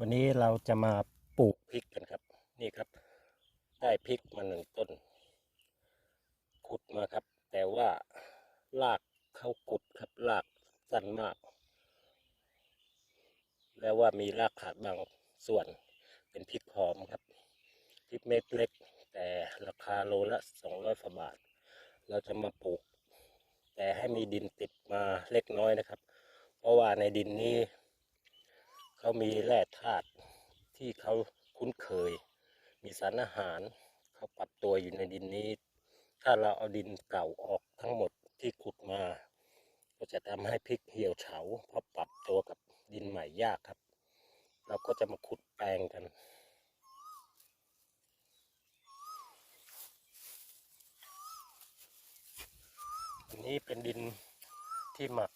วันนี้เราจะมาปลูกพริกกันครับ นี่ครับ ได้พริกมาหนึ่งต้น ขุดมาครับ แต่ว่ารากเขากุดครับรากสั้นมาก แล้วว่ามีรากขาดบางส่วน เป็นพริกหอมครับพริกเม็ดเล็ก แต่ราคาโลละสองร้อยบาท เราจะมาปลูก แต่ให้มีดินติดมาเล็กน้อยนะครับ เพราะว่าในดินนี้ เขามีแร่ธาตุที่เขาคุ้นเคย มีสารอาหารเขาปรับตัวอยู่ในดินนี้ ถ้าเราเอาดินเก่าออกทั้งหมดที่ขุดมา ก็จะทำให้พริกเหี่ยวเฉาเพราะปรับตัวกับดินใหม่ยากครับ เราก็จะมาขุดแปลงกันอันนี้เป็นดินที่หมัก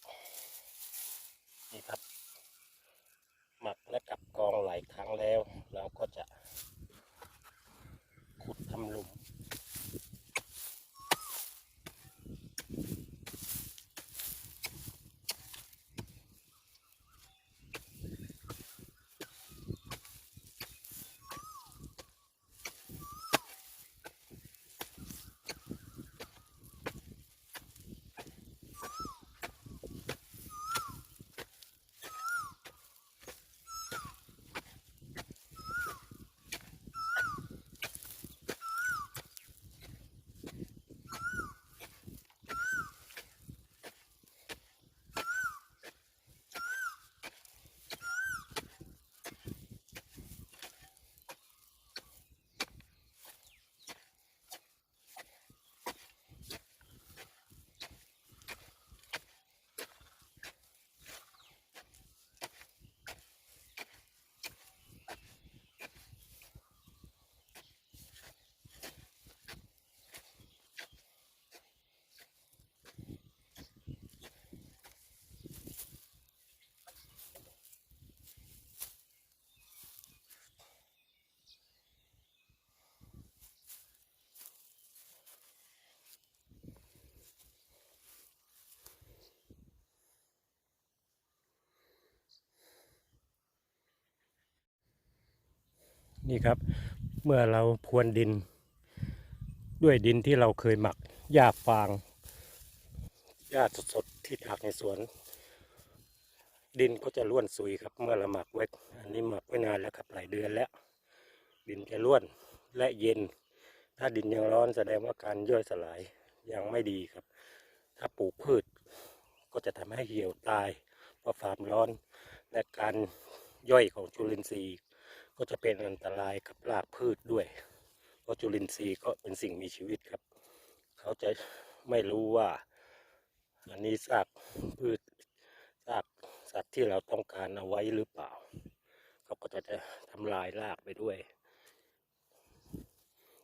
นี่ครับ เมื่อเราพรวนดิน ด้วยดินที่เราเคยหมักหญ้าฟางหญ้าสดๆที่ถากในสวน ดินก็จะร่วนซุยครับ เมื่อเราหมักไว้อันนี้หมักไว้นานแล้วครับหลายเดือนแล้ว ดินจะร่วนและเย็น ถ้าดินยังร้อนแสดงว่าการย่อยสลายยังไม่ดีครับ ถ้าปลูกพืชก็จะทำให้เหี่ยวตายเพราะความร้อนและการย่อยของจุลินทรีย์ ก็จะเป็นอันตรายกับรากพืชด้วย เพราะจุลินทรีย์ก็เป็นสิ่งมีชีวิตครับ เขาจะไม่รู้ว่า อันนี้ซากพืชซากสัตว์ที่เราต้องการเอาไว้หรือเปล่า เขาก็จะจะทำลายรากไปด้วย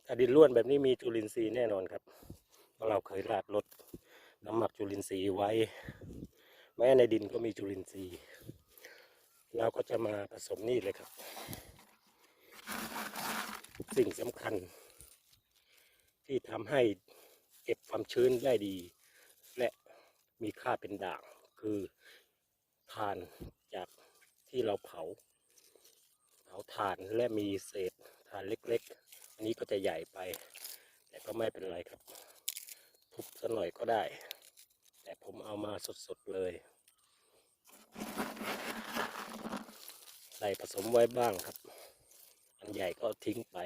ถ้าดินร่วนแบบนี้มีจุลินทรีย์แน่นอนครับ เพราะเราเคยราดลดน้ำหมักจุลินทรีย์ไว้ แม้ในดินก็มีจุลินทรีย์ เราก็จะมาผสมนี่เลยครับ สิ่งสำคัญ ที่ทำให้เก็บความชื้นได้ดี และมีค่าเป็นด่าง คือทานจากที่เราเผา เผาถ่านและมีเศษถ่านเล็กๆ อันนี้ก็จะใหญ่ไป แต่ก็ไม่เป็นไรครับ ทุบสักหน่อยก็ได้ แต่ผมเอามาสดๆเลยใส่ผสมไว้บ้างครับ ใหญ่ก็ทิ้งไป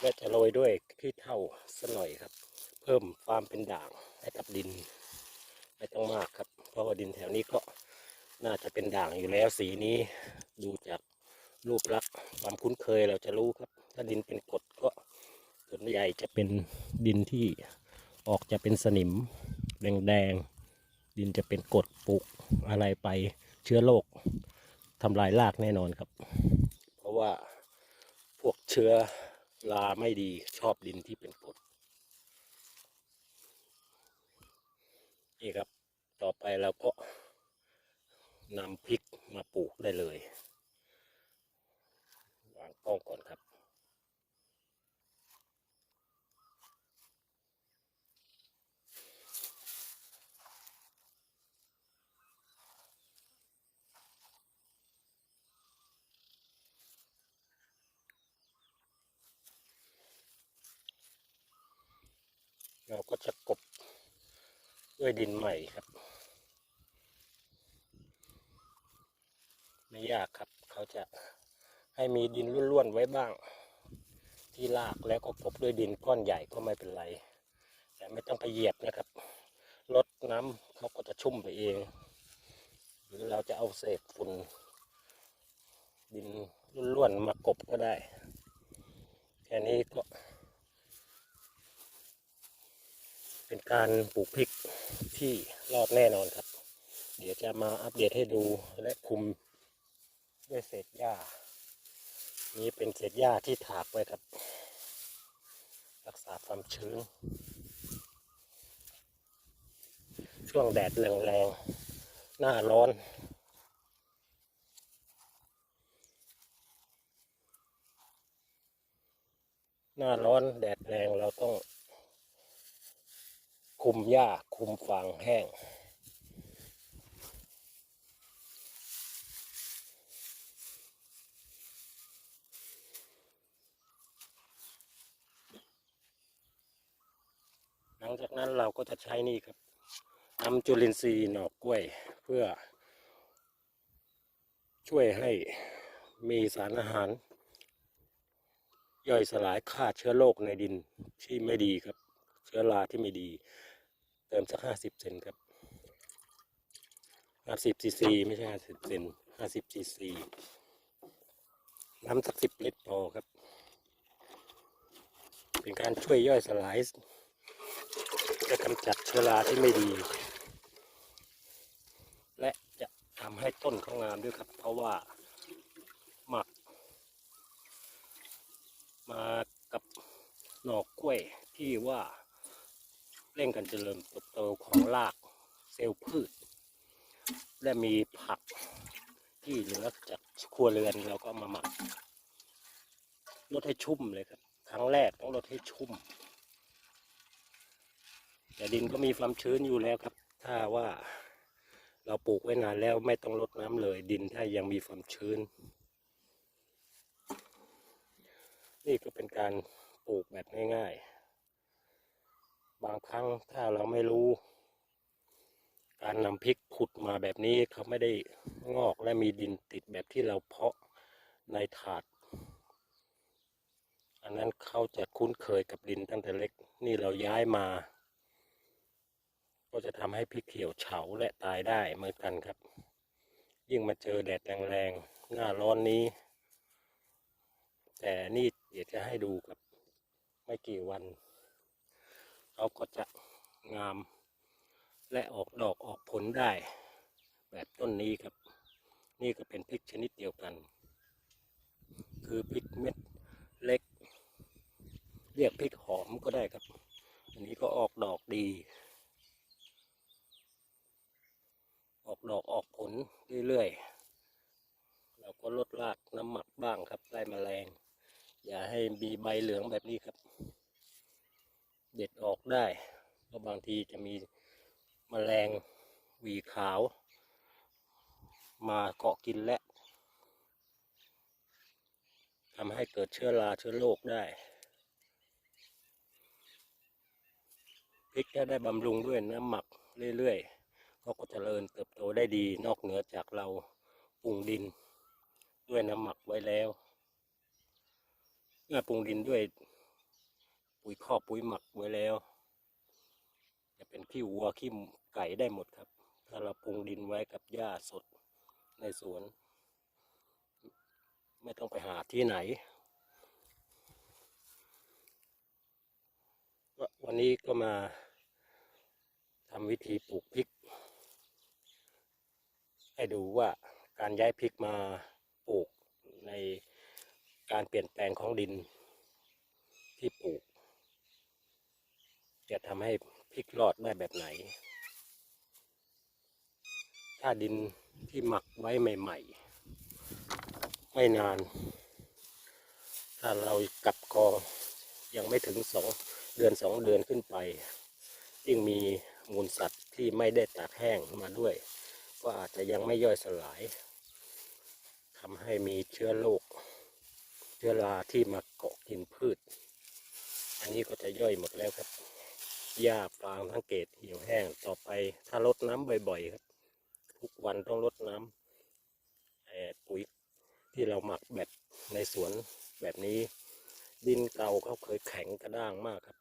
และจะโรยด้วยขี้เท่าสักหน่อยครับ เพิ่มความเป็นด่างให้กับดิน ไม่ต้องมากครับ เพราะว่าดินแถวนี้ก็น่าจะเป็นด่างอยู่แล้วสีนี้ดูจากรูปลักษณ์ความคุ้นเคยเราจะรู้ครับ ถ้าดินเป็นกรดก็ส่วนใหญ่จะเป็นดินที่ออกจะเป็นสนิมแดงๆ ดินจะเป็นกรดปลูกอะไรไปเชื้อโรคทำลายรากแน่นอนครับ เพราะว่าพวกเชื้อราไม่ดีชอบดินที่เป็นกรดนี่ครับ ต่อไปเราก็นำพริกมาปลูกได้เลยวางกล้องก่อน ครับด้วยดินใหม่ครับ ไม่ยากครับ เขาจะให้มีดินร่วนๆไว้บ้าง ที่รากแล้วก็กบด้วยดินก้อนใหญ่ก็ไม่เป็นไร แต่ไม่ต้องไปเหยียบนะครับลดน้ำเขาก็จะชุ่มไปเอง หรือเราจะเอาเศษฝุ่นดินร่วนๆมากบก็ได้ แค่นี้ก็ เป็นการปลูกพริกที่รอดแน่นอนครับ เดี๋ยวจะมาอัปเดตให้ดูและคุมด้วยเศษหญ้า นี้เป็นเศษหญ้าที่ถากไว้ครับ รักษาความชื้น ช่วงแดดแรงๆ หน้าร้อนหน้าร้อนแดดแรงเราต้อง คุมหญ้าคุมฟางแห้ง หลังจากนั้นเราก็จะใช้นี่ครับนำจุลินทรีย์หนอกกล้วยเพื่อ ช่วยให้มีสารอาหาร ย่อยสลายฆ่าเชื้อโรคในดินที่ไม่ดีครับ เชื้อราที่ไม่ดี ติมสักห้าสิบเซนครับห้าสิบซีซีไม่ใช่ห้าสิบเซนห้าสิบซีซีน้ำสักสิบลิตรพอครับ เป็นการช่วยย่อยสลายจะกำจัดเชื้อราที่ไม่ดี และจะทำให้ต้นเขางามด้วยครับ เพราะว่าหมัก มากับหน่อกล้วยที่ว่า เร่งกันเจริญเติบโตของรากเซลล์พืช และมีผักที่เหลือจากครัวเรือนเราก็มาหมักลดให้ชุ่มเลยครับ ครั้งแรกต้องลดให้ชุ่ม แต่ดินก็มีความชื้นอยู่แล้วครับ ถ้าว่าเราปลูกไว้นานแล้วไม่ต้องรดน้ำเลย ดินถ้ายังมีความชื้น นี่ก็เป็นการปลูกแบบง่ายๆ บางครั้งถ้าเราไม่รู้ การนำพริกขุดมาแบบนี้เขาไม่ได้งอกและมีดินติดแบบที่เราเพาะในถาด อันนั้นเขาจะคุ้นเคยกับดินตั้งแต่เล็ก นี่เราย้ายมา ก็จะทำให้พริกเขียวเฉาและตายได้เหมือนกันครับ ยิ่งมาเจอแดดแรงๆหน้าร้อนนี้ แต่นี่เดี๋ยวจะให้ดูครับ ไม่กี่วัน เขาก็จะงาม และออกดอกออกผลได้ แบบต้นนี้ครับ นี่ก็เป็นพริกชนิดเดียวกัน คือพริกเม็ดเล็ก เรียกพริกหอมก็ได้ครับ อันนี้ก็ออกดอกดี ออกดอกออกผลเรื่อยๆ เราก็ลดรากน้ำหมักบ้างครับไล่แมลง อย่าให้มีใบเหลืองแบบนี้ครับ เด็ดออกได้เพราะบางทีจะมีแมลงหวีขาว มาเกาะกินและทำให้เกิดเชื้อราเชื้อโรคได้พริกจะได้บำรุงด้วยน้ำหมักเรื่อยๆเขาก็เจริญเติบโตได้ดีนอกเหนือจากเราปรุงดิน ด้วยน้ำหมักไว้แล้วเมื่อปรุงดินด้วย ปุ๋ยคอกปุ๋ยหมักไว้แล้ว จะเป็นขี้วัวขี้ไก่ได้หมดครับ ถ้าเราปรุงดินไว้กับหญ้าสดในสวน ไม่ต้องไปหาที่ไหนวันนี้ก็มาทำวิธีปลูกพริก ให้ดูว่าการย้ายพริกมาปลูกในการเปลี่ยนแปลงของดินที่ปลูก จะทำให้พริกรอดได้แบบไหน ถ้าดินที่หมักไว้ใหม่ๆ ไม่นาน ถ้าเรากลับกองยังไม่ถึงสองเดือนสองเดือนขึ้นไปยิ่งมีมูลสัตว์ที่ไม่ได้ตากแห้งมาด้วย ก็อาจจะยังไม่ย่อยสลายทำให้มีเชื้อโรคเชื้อราที่มาเกาะกินพืช อันนี้ก็จะย่อยหมดแล้วครับ หญ้าฟางสังเกตเหี่ยวแห้งต่อไปถ้ารดน้ำบ่อยๆครับ ทุกวันต้องรดน้ำเอ่อปุ๋ยที่เราหมักแบบในสวนแบบนี้ ดินเก่าเขาเคยแข็งกระด้างมากครับ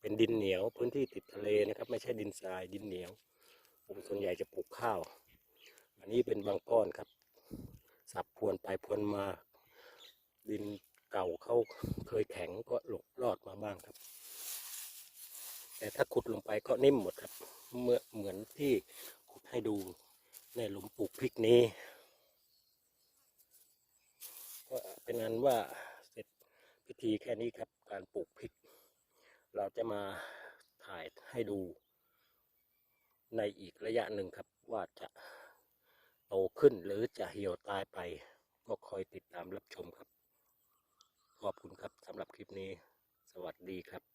เป็นดินเหนียวพื้นที่ติดทะเลนะครับ ไม่ใช่ดินทรายดินเหนียวผมส่วนใหญ่จะปลูกข้าว อันนี้เป็นบางก้อนครับ สับพรวนไปพรวนมา ดินเก่าเขาเคยแข็งก็หลบรอดมาบ้างครับ แต่ถ้าขุดลงไปก็นิ่มหมดครับ เมื่อเหมือนที่ขุดให้ดูในหลุมปลูกพริกนี้ ก็เป็นอันว่าเสร็จพิธีแค่นี้ครับ การปลูกพริก เราจะมาถ่ายให้ดู ในอีกระยะหนึ่งครับว่าจะโตขึ้นหรือจะเหี่ยวตายไป ก็คอยติดตามรับชมครับ ขอบคุณครับสำหรับคลิปนี้ สวัสดีครับ